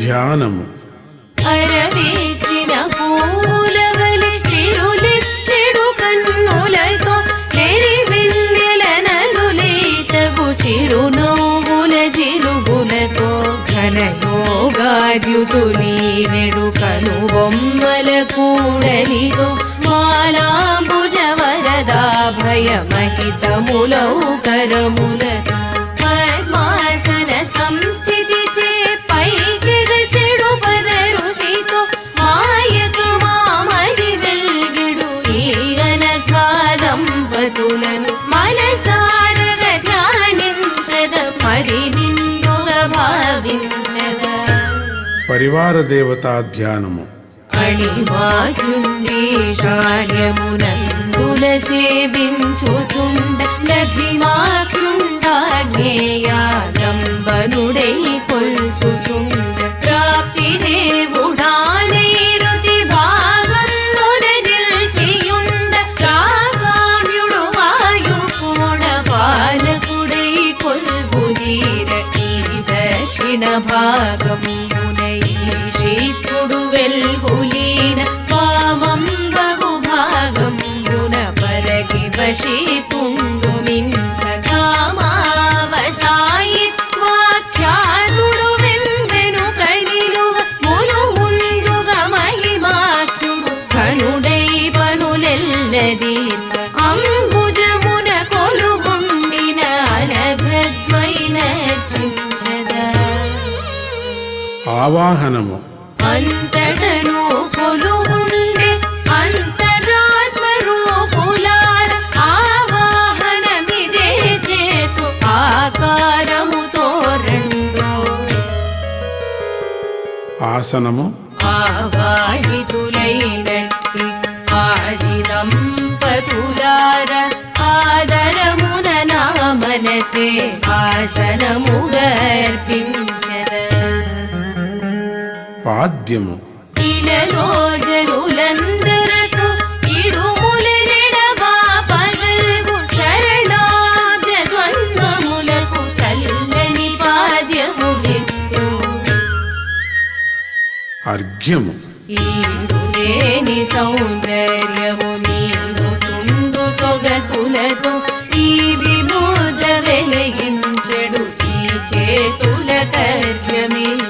ధ్యానము. అరవేచిన పూలవలి సిరులిచ్చెడు కన్నులతో తెరి వెన్నెల నలులేతగు చిరునవ్వుల జిలుగులతో ఘనయోగాద్యుతులీనెడు కనుబొమ్మల కూడలితో మాలాంబుజ వరదా భయమహితములౌ కరములతో పద్మాసన సంస్థ పరివార దేవతా ధ్యానము అణిమాయుండీశాల్యమునందుల సేవించుచుండ లఘిమాకృండాజ్ఞేయాలంబనుడై కొల్చుచుండ ప్రాప్తి దేవుడానేరుతి భాగమున వెల్గులీన వామం బహు గుణ పరగి వశీతుండు మించ కామావసాయిత్వాఖ్యాతుడు వెందెను కనిలువ మును ముందుగా మహిమాఖ్యుడు కనుడై పనులెల్లదీర్ఘ అంబుజమున కొలుగుండిన ఆవాహనము. అంతటను కొలువుండే అంతరాత్మ రూపులార ఆవాహనమిదే చేతు ఆకారముతో రెండో. ఆసనము ఆవాహితులైనట్టి ఆది దంపతులార ఆదరమున నా మనసే ఆసనముగర్పించద పాద్యములెత్తు అర్ఘ్యము. ఈడులేని సౌందర్యము నీవు చుండు సొగసులతో ఈ విముద్ర వెలయించెడు. ఈ చేతుల కర్ఘ్యమిత్తు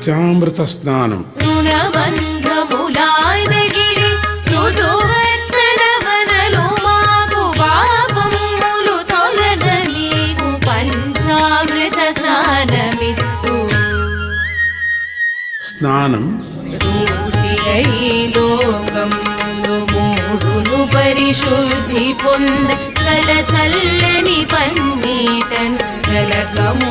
పంచామృత స్నానం. మూడును పరిశుద్ధి పొంద చల చల్లని పన్నీటన్ జలకములాడంగరారే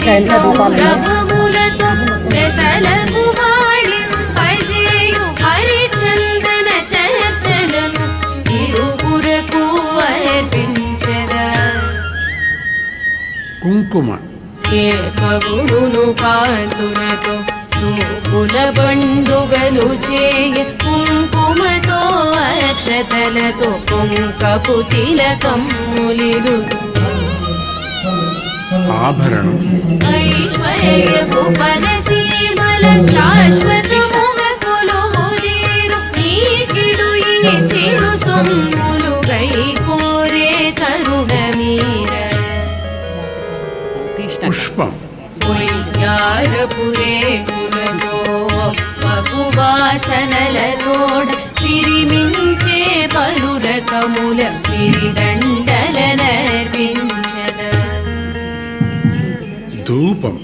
ఎసగిడి సౌరభములతో కుంకుమ. ఏ పగుడును కాంతులతో చూపుల పండుగలు చేయ కుంకుమతో అక్షతలతో కుంకపు తిలకమ్ములిడు ఆభరణం. పుష్పం. మగువాసనలతోడ సిరిమించే పలు రకముల పిరిదండలనే ధూపం